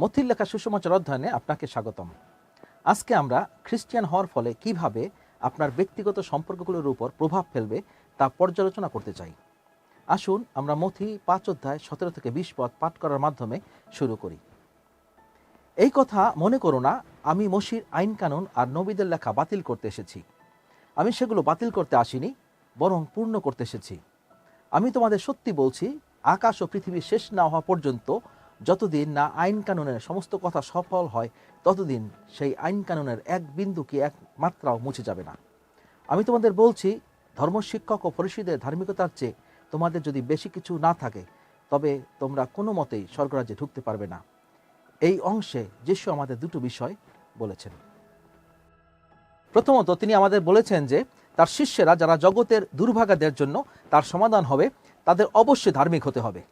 মথির লেখা সুষমাচার অধ্যয়নে আপনাকে স্বাগতম। আজকে আমরা খ্রিস্টিয়ান হওয়ার ফলে কীভাবে আপনার ব্যক্তিগত সম্পর্কগুলোর উপর প্রভাব ফেলবে তা পর্যালোচনা করতে চাই। আসুন আমরা মথি পাঁচ অধ্যায় সতেরো থেকে বিশ পদ পাঠ করার মাধ্যমে শুরু করি। এই কথা মনে করো না, আমি মসির আইন কানুন আর নবীদের লেখা বাতিল করতে এসেছি। আমি সেগুলো বাতিল করতে আসিনি, বরং পূর্ণ করতে এসেছি। আমি তোমাদের সত্যি বলছি, আকাশ ও পৃথিবী শেষ না হওয়া পর্যন্ত যতদিন না আইন কানুনের সমস্ত কথা সফল হয়, ততদিন সেই আইন কানুনের এক বিন্দু কি এক মাত্রাও মুছে যাবে না। আমি তোমাদের বলছি, ধর্মশিক্ষক ও পরিষদের ধার্মিকতার চেয়ে তোমাদের যদি বেশি কিছু না থাকে, তবে তোমরা কোনো মতেই স্বর্গরাজ্যে ঢুকতে পারবে না। এই অংশে যিশু আমাদের দুটো বিষয় বলেছেন। প্রথমত তিনি আমাদের বলেছেন যে, তার শিষ্যেরা যারা জগতের দুর্ভাগাদের জন্য তার সমাধান হবে, তাদের অবশ্যই ধার্মিক হতে হবে।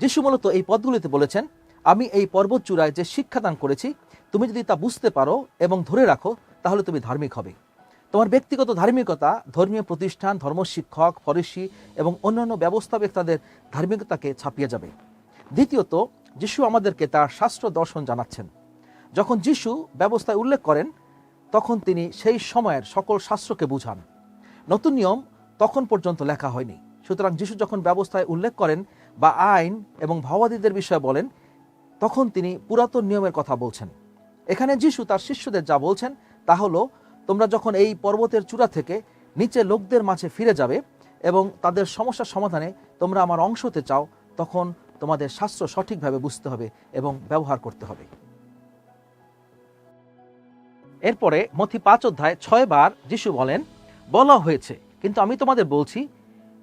যিশু মূলত এই পদগুলিতে বলেছেন, আমি এই পর্বত চূড়ায় যে শিক্ষাদান করেছি, তুমি যদি তা বুঝতে পারো এবং ধরে রাখো, তাহলে তুমি ধার্মিক হবে। তোমার ব্যক্তিগত ধার্মিকতা, ধর্মীয় প্রতিষ্ঠান, ধর্মশিক্ষক, ফরেসি এবং অন্যান্য ব্যবস্থাপক তাদের ধার্মিকতাকে ছাপিয়ে যাবে। দ্বিতীয়ত, যিশু আমাদেরকে তার শাস্ত্র দর্শন জানাচ্ছেন। যখন যিশু ব্যবস্থায় উল্লেখ করেন, তখন তিনি সেই সময়ের সকল শাস্ত্রকে বুঝান। নতুন নিয়ম তখন পর্যন্ত লেখা হয়নি। সুতরাং যিশু যখন ব্যবস্থায় উল্লেখ করেন বা আইন এবং ভাওয়াদীদের বিষয়ে বলেন, তখন তিনি পুরাতন নিয়মের কথা বলছেন। এখানে যিশু তার শিষ্যদের যা বলছেন, তা হলো, তোমরা যখন এই পর্বতের চূড়া থেকে নিচে লোকদের মাঝে ফিরে যাবে এবং তাদের সমস্যার সমাধানে তোমরা আমার অংশ হতে চাও, তখন তোমাদের শাস্ত্র সঠিকভাবে বুঝতে হবে এবং ব্যবহার করতে হবে। এরপরে মথি পাঁচ অধ্যায় ছয় বার যিশু বলেন, বলা হয়েছে, কিন্তু আমি তোমাদের বলছি,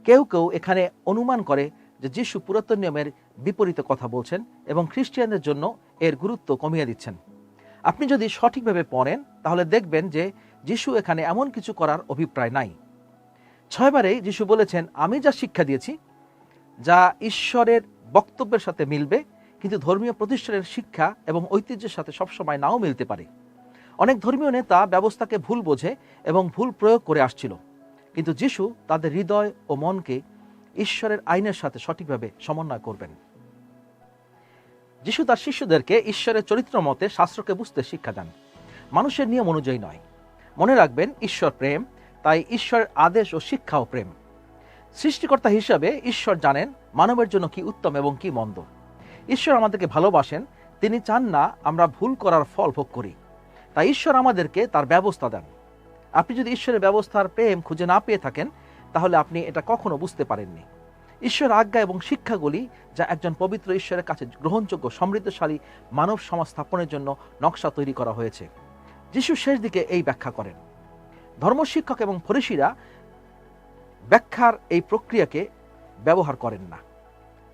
কেউ কেউ এখানে অনুমান করে যে যিশু পুরাতন নিয়মের বিপরীতে কথা বলছেন এবং খ্রিস্টিয়ানদের জন্য এর গুরুত্ব কমিয়ে দিচ্ছেন। আপনি যদি সঠিকভাবে পড়েন, তাহলে দেখবেন যে যিশু এখানে এমন কিছু করার অভিপ্রায় নাই। ছয়বারেই যিশু বলেছেন, আমি যা শিক্ষা দিয়েছি, যা ঈশ্বরের বক্তব্যের সাথে মিলবে, কিন্তু ধর্মীয় প্রতিষ্ঠানের শিক্ষা এবং ঐতিহ্যের সাথে সবসময় নাও মিলতে পারে। অনেক ধর্মীয় নেতা ব্যবস্থাকে ভুল বোঝে এবং ভুল প্রয়োগ করে আসছিল। কিন্তু যিশু তাদের হৃদয় ও মনকে ঈশ্বরের আইনের সাথে সঠিকভাবে সমন্বয় করবেন। যিশু তার শিষ্যদেরকে ঈশ্বরের চরিত্র মতে শাস্ত্রকে বুঝতে শিক্ষা দেন। মানুষের নিয়ম অনুযায়ী নয়। মনে রাখবেন, ঈশ্বর প্রেম, তাই ঈশ্বরের আদেশ ও শিক্ষা ও প্রেম। সৃষ্টিকর্তা হিসাবে ঈশ্বর জানেন মানবের জন্য কি উত্তম এবং কি মন্দ। ঈশ্বর আমাদেরকে ভালোবাসেন, তিনি চান না আমরা ভুল করার ফল ভোগ করি। তাই ঈশ্বর আমাদেরকে তার ব্যবস্থা দেন। আপনি যদি ঈশ্বরের ব্যবস্থার প্রেম খুঁজে না পেয়ে থাকেন তাহলে আপনি এটা কখনো বুঝতে পারেননি। ঈশ্বর আজ্ঞা এবং শিক্ষাগুলি যা একজন পবিত্র ঈশ্বরের কাছে গ্রহণযোগ্য, সমৃদ্ধশালী মানব সমাজ স্থাপনের জন্য নকশা তৈরি করা হয়েছে। যিশু শেষ দিকে এই ব্যাখ্যা করেন। ধর্মশিক্ষক এবং ফরিসিরা ব্যাখ্যার এই প্রক্রিয়াকে ব্যবহার করেন না।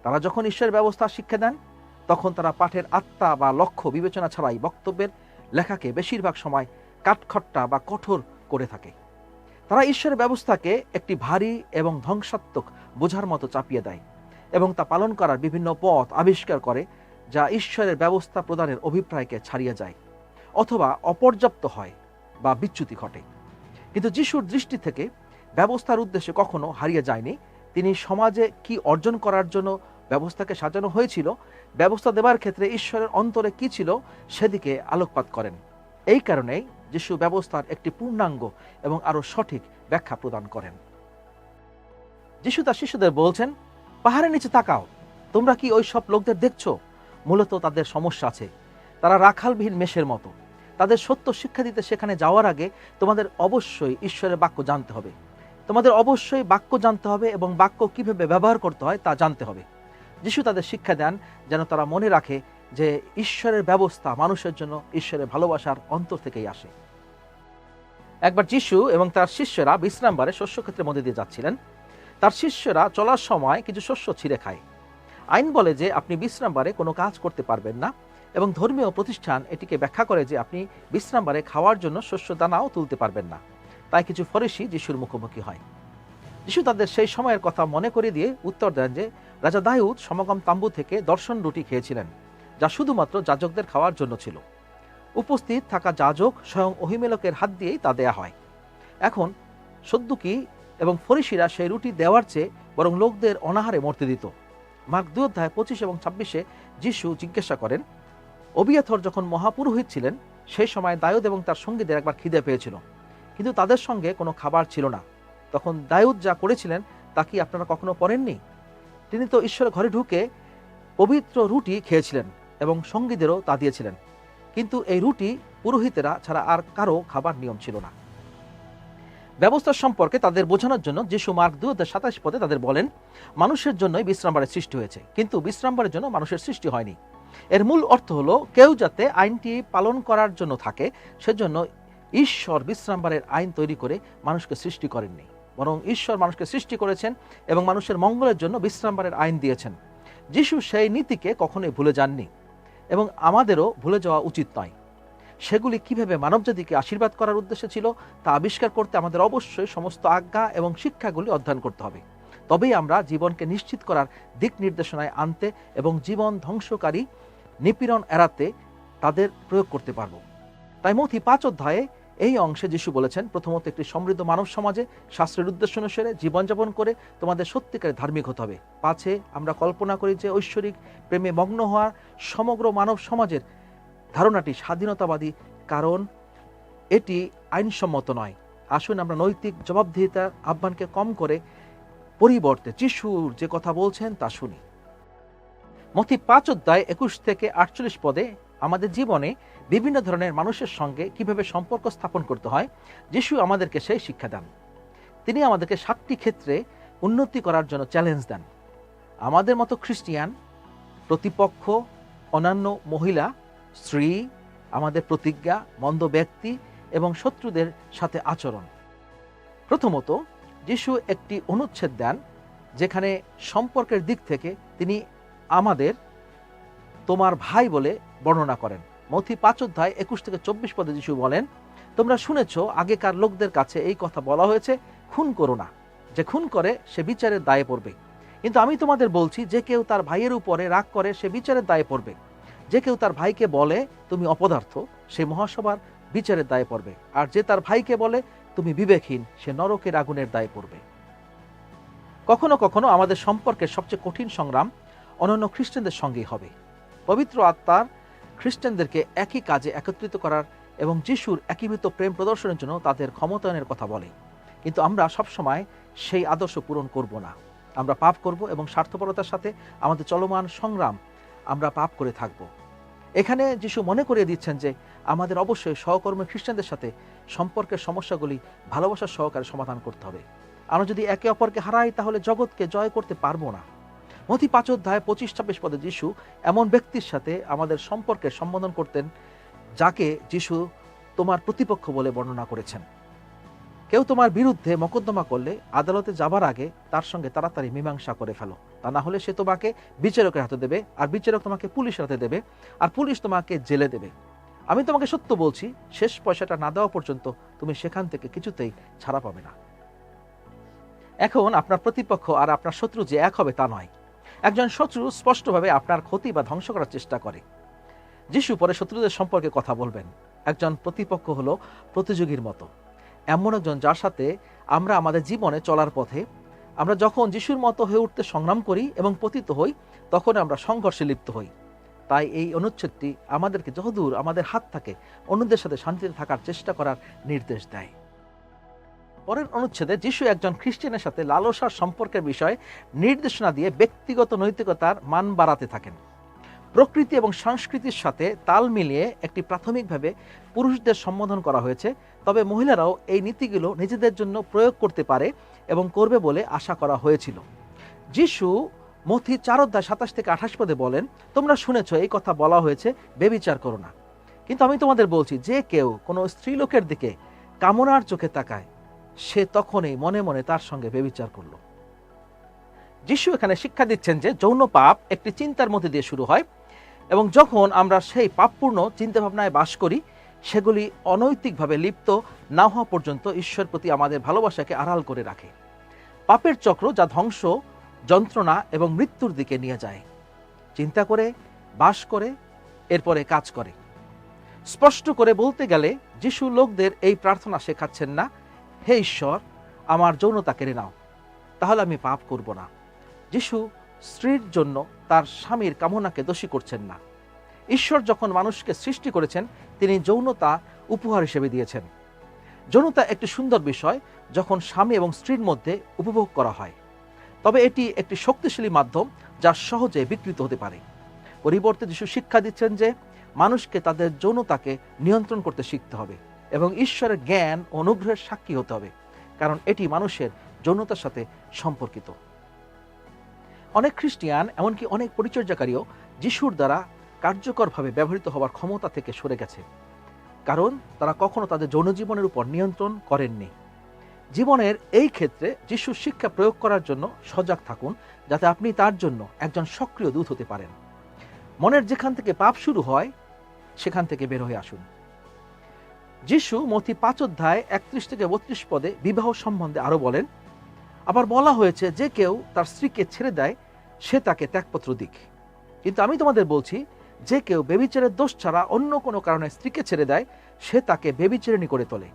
তারা যখন ঈশ্বরের ব্যবস্থা শিক্ষা দেন, তখন তারা পাঠের আত্মা বা লক্ষ্য বিবেচনা ছাড়াই বক্তব্যের লেখাকে বেশিরভাগ সময় কাঠখট্টা বা কঠোর করে থাকে। তারা ঈশ্বরের ব্যবস্থাকে একটি ভারী এবং ধ্বংসাত্মক বোঝার মতো চাপিয়ে দেয় এবং তা পালন করার বিভিন্ন পথ আবিষ্কার করে যা ঈশ্বরের ব্যবস্থা প্রদানের অভিপ্রায়কে ছাড়িয়ে যায় অথবা অপর্যাপ্ত হয় বা বিচ্যুতি ঘটে। কিন্তু যিশুর দৃষ্টি থেকে ব্যবস্থার উদ্দেশ্যে কখনো হারিয়ে যায়নি, তিনি সমাজে কি অর্জন করার জন্য ব্যবস্থাকে সাজানো হয়েছিল, ব্যবস্থা দেওয়ার ক্ষেত্রে ঈশ্বরের অন্তরে কি ছিল, সেদিকে আলোকপাত করেন। এই কারণেই যিশু ব্যবস্থার একটি পূর্ণাঙ্গ এবং আরও সঠিক ব্যাখ্যা প্রদান করেন। যিশু তার শিশুদের বলছেন, পাহাড়ের নিচে তাকাও। তোমরা কি ওই সব লোকদের দেখছ? মূলত তাদের সমস্যা আছে। তারা রাখালবিহীন মেষের মতো। তাদের সত্য শিক্ষা দিতে সেখানে যাওয়ার আগে তোমাদের অবশ্যই ঈশ্বরের বাক্য জানতে হবে। তোমাদের অবশ্যই বাক্য জানতে হবে এবং বাক্য কীভাবে ব্যবহার করতে হয় তা জানতে হবে। যিশু তাদের শিক্ষা দেন যেন তারা মনে রাখে যে ঈশ্বরের ব্যবস্থা মানুষের জন্য ঈশ্বরের ভালোবাসার অন্তর থেকেই আসে। একবার যিশু এবং তার শিষ্যরা বিশ্রামবারে শস্যক্ষেত্রের মধ্যে দিয়ে যাচ্ছিলেন। তার শিষ্যরা চলার সময় কিছু শস্য ছিঁড়ে খায়। আইন বলে যে আপনি বিশ্রামবারে কোনো কাজ করতে পারবেন না এবং ধর্মীয় প্রতিষ্ঠান এটিকে ব্যাখ্যা করে যে আপনি বিশ্রামবারে খাওয়ার জন্য শস্য দানাও তুলতে পারবেন না। তাই কিছু ফরেসি যিশুর মুখোমুখি হয়। যিশু তাদের সেই সময়ের কথা মনে করে দিয়ে উত্তর দেন যে রাজা দায়ুদ সমাগম তাম্বু থেকে দর্শন রুটি খেয়েছিলেন, যা শুধুমাত্র যাজকদের খাওয়ার জন্য ছিল। উপস্থিত থাকা যাজক স্বয়ং অহিমেলকের হাত দিয়েই তা দেয়া হয়। এখন সদ্যুকি এবং ফরিসিরা সেই রুটি দেওয়ার চেয়ে বরং লোকদের অনাহারে মরতে দিত। মার্ক দুই অধ্যায় পঁচিশ এবং ছাব্বিশে যিশু জিজ্ঞাসা করেন অবিয়াথর যখন মহাপুরোহিত ছিলেন, সেই সময় দায়ুদ এবং তার সঙ্গীদের একবার খিদে পেয়েছিল। কিন্তু তাদের সঙ্গে কোনো খাবার ছিল না। তখন দায়ুদ যা করেছিলেন, তা কি আপনারা কখনো পড়েননি? তিনি তো ঈশ্বরের ঘরে ঢুকে পবিত্র রুটি খেয়েছিলেন এবং সঙ্গীদেরও তা দিয়েছিলেন। কিন্তু এই রুটি পুরোহিতেরা ছাড়া আর কারও খাবার নিয়ম ছিল না। ব্যবস্থা সম্পর্কে তাদের বোঝানোর জন্য যিশু মার্ক দু হাজার সাতাশ পদে তাদের বলেন, মানুষের জন্যই বিশ্রামবারের সৃষ্টি হয়েছে, কিন্তু বিশ্রামবারের জন্য মানুষের সৃষ্টি হয়নি। এর মূল অর্থ হলো, কেউ যাতে আইনটি পালন করার জন্য থাকে, সেজন্য ঈশ্বর বিশ্রামবারের আইন তৈরি করে মানুষকে সৃষ্টি করেননি। বরং ঈশ্বর মানুষকে সৃষ্টি করেছেন এবং মানুষের মঙ্গলের জন্য বিশ্রামবারের আইন দিয়েছেন। যিশু সেই নীতিকে কখনোই ভুলে যাননি। এবং আমাদেরও ভুলে যাওয়া উচিত নয়। সেগুলি কীভাবে মানবজাতিকে আশীর্বাদ করার উদ্দেশ্যে ছিল, তা আবিষ্কার করতে আমাদের অবশ্যই সমস্ত আজ্ঞা এবং শিক্ষাগুলি অধ্যয়ন করতে হবে। তবেই আমরা জীবনকে নিশ্চিত করার দিক নির্দেশনায় আনতে এবং জীবন ধ্বংসকারী নিপীড়ন এড়াতে তাদের প্রয়োগ করতে পারব। তাই মথি পাঁচ অধ্যায়ে এই অংশে যিশু বলেছেন, প্রথমত একটি সমৃদ্ধ মানব সমাজে শাস্ত্রের উদ্দেশ্য অনুসারে জীবনযাপন করে তোমাদের সত্যিকারে ধার্মিক হতে হবে। পাছে আমরা কল্পনা করি যে ঐশ্বরিক প্রেমে মগ্ন হওয়ার সমগ্র মানব সমাজের ধারণাটি স্বাধীনতাবাদী, কারণ এটি আইনসম্মত নয়। আসুন আমরা নৈতিক জবাবদিহিতার আহ্বানকে কম করে পরিবর্তে যিশুর যে কথা বলছেন তা শুনি। মথি পাঁচ অধ্যায় একুশ থেকে আটচল্লিশ পদে আমাদের জীবনে বিভিন্ন ধরনের মানুষের সঙ্গে কীভাবে সম্পর্ক স্থাপন করতে হয়, যিশু আমাদেরকে সেই শিক্ষা দেন। তিনি আমাদেরকে সাতটি ক্ষেত্রে উন্নতি করার জন্য চ্যালেঞ্জ দেন। আমাদের মতো খ্রিস্টিয়ান, প্রতিপক্ষ, অন্যান্য মহিলা, স্ত্রী, আমাদের প্রতিজ্ঞা, মন্দ ব্যক্তি এবং শত্রুদের সাথে আচরণ। প্রথমত, যিশু একটি অনুচ্ছেদ দেন, যেখানে সম্পর্কের দিক থেকে তিনি আমাদের তোমার ভাই বলে বর্ণনা করেন। মথি পাঁচ অধ্যায় একুশ থেকে চব্বিশ পদে যিশু বলেন, তোমরা শুনেছ, আগেকার লোকদের কাছে এই কথা বলা হয়েছে, খুন করো না। যে খুন করে, সে বিচারের দায়ে পড়বে। কিন্তু আমি তোমাদের বলছি, যে কেউ তার ভাইয়ের উপরে রাগ করে, সে বিচারের দায়ে পড়বে। যে কেউ তার ভাইকে বলে, তুমি অপদার্থ, সে মহাসভার বিচারের দায়ে পড়বে। আর যে তার ভাইকে বলে, তুমি বিবেকহীন, সে নরকের আগুনের দায়ে পড়বে। কখনো কখনো আমাদের সম্পর্কের সবচেয়ে কঠিন সংগ্রাম অন্যান্য খ্রিস্টানদের সঙ্গেই হবে। পবিত্র আত্মার খ্রিস্টানদেরকে একই কাজে একত্রিত করার এবং যিশুর একীভূত প্রেম প্রদর্শনের জন্য তাদের ক্ষমতায়নের কথা বলে। কিন্তু আমরা সবসময় সেই আদর্শ পূরণ করব না। আমরা পাপ করব এবং স্বার্থপরতার সাথে আমাদের চলমান সংগ্রাম আমরা পাপ করে থাকব। এখানে যিশু মনে করিয়ে দিচ্ছেন যে আমাদের অবশ্যই সহকর্মী খ্রিস্টানদের সাথে সম্পর্কের সমস্যাগুলি ভালোবাসার সহকারে সমাধান করতে হবে। আমরা যদি একে অপরকে হারাই তাহলে জগৎকে জয় করতে পারব না। মতি পাঁচ অধ্যায় পঁচিশ ছাব্বিশ পদে যিশু এমন ব্যক্তির সাথে আমাদের সম্পর্কে সম্বোধন করতেন, যাকে যিশু তোমার প্রতিপক্ষ বলে বর্ণনা করেছেন। কেউ তোমার বিরুদ্ধে মকদ্দমা করলে আদালতে যাবার আগে তার সঙ্গে তাড়াতাড়ি মীমাংসা করে ফেলো। তা না হলে সে তোমাকে বিচারকের হাতে দেবে, আর বিচারক তোমাকে পুলিশের হাতে দেবে, আর পুলিশ তোমাকে জেলে দেবে। আমি তোমাকে সত্য বলছি, শেষ পয়সাটা না দেওয়া পর্যন্ত তুমি সেখান থেকে কিছুতেই ছাড়া পাবে না। এখন আপনার প্রতিপক্ষ আর আপনার শত্রু যে এক হবে তা নয়। একজন শত্রু স্পষ্টভাবে আপনার ক্ষতি বা ধ্বংস করার চেষ্টা করে। যিশু পরে শত্রুদের সম্পর্কে কথা বলবেন। একজন প্রতিপক্ষ হলো প্রতিযোগীর মতো। এমন একজন যার সাথে আমরা আমাদের জীবনে চলার পথে আমরা যখন যিশুর মতো হয়ে উঠতে সংগ্রাম করি এবং পতিত হই, তখন আমরা সংঘর্ষে লিপ্ত হই। তাই এই অনুচ্ছেদটি আমাদেরকে যতদূর আমাদের হাত থাকে, অন্যদের সাথে শান্তিতে থাকার চেষ্টা করার নির্দেশ দেয়। পরের অনুচ্ছেদে যিশু একজন খ্রিস্টানের সাথে লালসার সম্পর্কের বিষয়ে নির্দেশনা দিয়ে ব্যক্তিগত নৈতিকতার মান বাড়াতে থাকেন। প্রকৃতি এবং সংস্কৃতির সাথে তাল মিলিয়ে একটি প্রাথমিকভাবে পুরুষদের সম্বোধন করা হয়েছে, তবে মহিলারাও এই নীতিগুলো নিজেদের জন্য প্রয়োগ করতে পারে এবং করবে বলে আশা করা হয়েছিল। যিশু মথি চার অধ্যায় সাতাশ থেকে আঠাশ পদে বলেন, তোমরা শুনেছ, এই কথা বলা হয়েছে, বেবিচার করো না। কিন্তু আমি তোমাদের বলছি, যে কেউ কোনো স্ত্রীলোকের দিকে কামনার চোখে তাকায় সে তখনই মনে মনে তার সঙ্গে বেবিচার করল। যিশু এখানে শিক্ষা দিচ্ছেন যে যৌন পাপ একটি চিন্তার মধ্যে দিয়ে শুরু হয় এবং যখন আমরা সেই পাপপূর্ণ চিন্তাভাবনায় বাস করি, সেগুলি অনৈতিকভাবে লিপ্ত না হওয়া পর্যন্ত ঈশ্বর প্রতি আমাদের ভালোবাসাকে আড়াল করে রাখে। পাপের চক্র যা ধ্বংস, যন্ত্রণা এবং মৃত্যুর দিকে নিয়ে যায়। চিন্তা করে, বাস করে, এরপরে কাজ করে। স্পষ্ট করে বলতে গেলে, যিশু লোকদের এই প্রার্থনা শেখাচ্ছেন না হে ঈশ্বর, আমার যৌনতা কেড়ে নাও। তাহলে আমি পাপ করব না। যিশু স্ত্রীর জন্য তার স্বামীর কামনাকে দোষী করছেন না। ঈশ্বর যখন মানুষকে সৃষ্টি করেছেন, তিনি যৌনতা উপহার হিসেবে দিয়েছেন। যৌনতা একটি সুন্দর বিষয় যখন স্বামী এবং স্ত্রীর মধ্যে উপভোগ করা হয়। তবে এটি একটি শক্তিশালী মাধ্যম যা সহজে বিকৃত হতে পারে। পরিবর্তে যিশু শিক্ষা দিচ্ছেন যে, মানুষকে তাদের যৌনতাকে নিয়ন্ত্রণ করতে শিখতে হবে। এবং ঈশ্বরের জ্ঞান অনুগ্রহের সাক্ষী হতে হবে, কারণ এটি মানুষের যৌনতার সাথে সম্পর্কিত। অনেক খ্রিস্টিয়ান, এমনকি অনেক পরিচর্যাকারীও যিশুর দ্বারা কার্যকরভাবে ব্যবহৃত হওয়ার ক্ষমতা থেকে সরে গেছে, কারণ তারা কখনো তাদের যৌন জীবনের উপর নিয়ন্ত্রণ করেননি। জীবনের এই ক্ষেত্রে যিশুর শিক্ষা প্রয়োগ করার জন্য সজাগ থাকুন, যাতে আপনি তার জন্য একজন সক্রিয় দূত হতে পারেন। মনের যেখান থেকে পাপ শুরু হয়, সেখান থেকে বের হয়ে আসুন। যিশু মতি পাঁচ অধ্যায় একত্রিশ থেকে বত্রিশ পদে বিবাহ সম্বন্ধে আরও বলেন, আবার বলা হয়েছে, যে কেউ তার স্ত্রীকে ছেড়ে দেয়, সে তাকে ত্যাগপত্র দিক। কিন্তু আমি তোমাদের বলছি, যে কেউ বেবিচারের দোষ ছাড়া অন্য কোনো কারণে স্ত্রীকে ছেড়ে দেয়, সে তাকে বেবিচারিণী করে তোলে।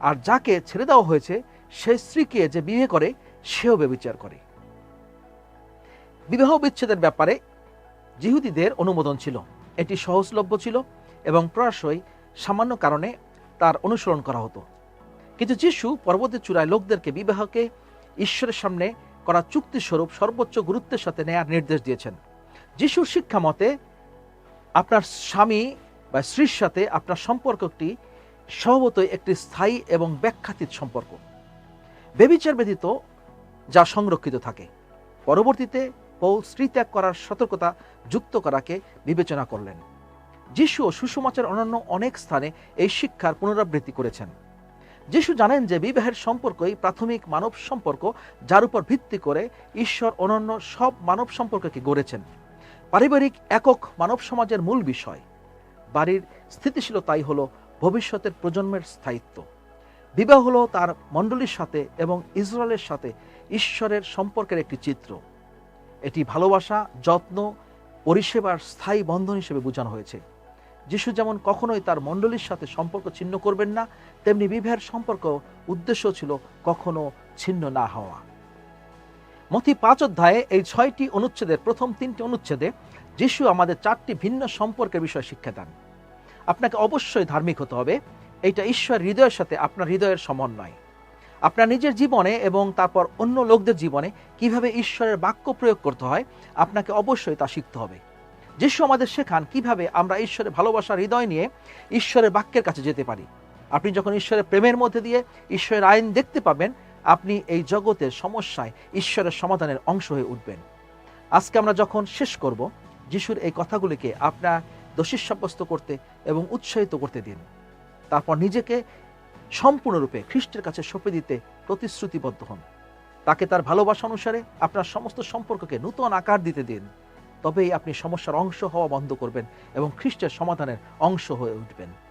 আর যাকে ছেড়ে দেওয়া হয়েছে, সে স্ত্রীকে যে বিয়ে করে, সেও বেবিচার করে। বিবাহ বিচ্ছেদের ব্যাপারে জিহুদিদের অনুমোদন ছিল। এটি সহজলভ্য ছিল এবং প্রায়শই সামান্য কারণে তার অনুসরণ করা হতো। কিন্তু যিশু পর্বতের চূড়ায় লোকদেরকে বিবাহকে ঈশ্বরের সামনে করা চুক্তিস্বরূপ সর্বোচ্চ গুরুত্বের সাথে নেয়ার নির্দেশ দিয়েছেন। যিশুর শিক্ষা মতে, আপনার স্বামী বা স্ত্রীর সাথে আপনার সম্পর্কটি স্বভাবতই একটি স্থায়ী এবং ব্যাখ্যাতীত সম্পর্ক। বেবিচার ব্যতীত যা সংরক্ষিত থাকে। পরবর্তীতে পৌল স্ত্রী ত্যাগ করার সতর্কতা যুক্ত করাকে বিবেচনা করলেন। যিশু ও সুষমাচার অন্যান্য অনেক স্থানে এই শিক্ষার পুনরাবৃত্তি করেছেন। যিশু জানেন যে বিবাহের সম্পর্কই প্রাথমিক মানব সম্পর্ক, যার উপর ভিত্তি করে ঈশ্বর অনন্য সব মানব সম্পর্ককে গড়েছেন। পারিবারিক একক মানব সমাজের মূল বিষয়। বাড়ির স্থিতিশীলতাই হলো ভবিষ্যতের প্রজন্মের স্থায়িত্ব। বিবাহ হলো তার মণ্ডলীর সাথে এবং ইসরায়েলের সাথে ঈশ্বরের সম্পর্কের একটি চিত্র। এটি ভালোবাসা, যত্ন, পরিষেবার স্থায়ী বন্ধন হিসেবে বোঝানো হয়েছে। যিশু যেমন কখনোই তার মণ্ডলীর সাথে সম্পর্ক ছিন্ন করবেন না, তেমনি বিবাহের সম্পর্ক উদ্দেশ্য ছিল কখনো ছিন্ন না হওয়া। মতি পাঁচ অধ্যায়ে এই ছয়টি অনুচ্ছেদের, প্রথম তিনটি অনুচ্ছেদে যিশু আমাদের চারটি ভিন্ন সম্পর্কের বিষয়ে শিক্ষা দেন। আপনাকে অবশ্যই ধার্মিক হতে হবে। এইটা ঈশ্বর হৃদয়ের সাথে আপনার হৃদয়ের সমন্বয়। আপনার নিজের জীবনে এবং তারপর অন্য লোকদের জীবনে কীভাবে ঈশ্বরের বাক্য প্রয়োগ করতে হয়, আপনাকে অবশ্যই তা শিখতে হবে। যিশু আমাদের শেখান কীভাবে আমরা ঈশ্বরের ভালোবাসার হৃদয় নিয়ে ঈশ্বরের বাক্যের কাছে যেতে পারি। আপনি যখন ঈশ্বরের প্রেমের মধ্যে দিয়ে ঈশ্বরের আইন দেখতে পাবেন, আপনি এই জগতের সমস্যায় ঈশ্বরের সমাধানের অংশ হয়ে উঠবেন। আজকে আমরা যখন শেষ করব, যিশুর এই কথাগুলিকে আপনার দোষী সাব্যস্ত করতে এবং উৎসাহিত করতে দিন। তারপর নিজেকে সম্পূর্ণরূপে খ্রিস্টের কাছে সঁপে দিতে প্রতিশ্রুতিবদ্ধ হন। তাকে তার ভালোবাসা অনুসারে আপনার সমস্ত সম্পর্ককে নূতন আকার দিতে দিন। তবেই আপনি সমস্যার অংশ হওয়া বন্ধ করবেন এবং খ্রিস্টের সমাধানের অংশ হয়ে উঠবেন।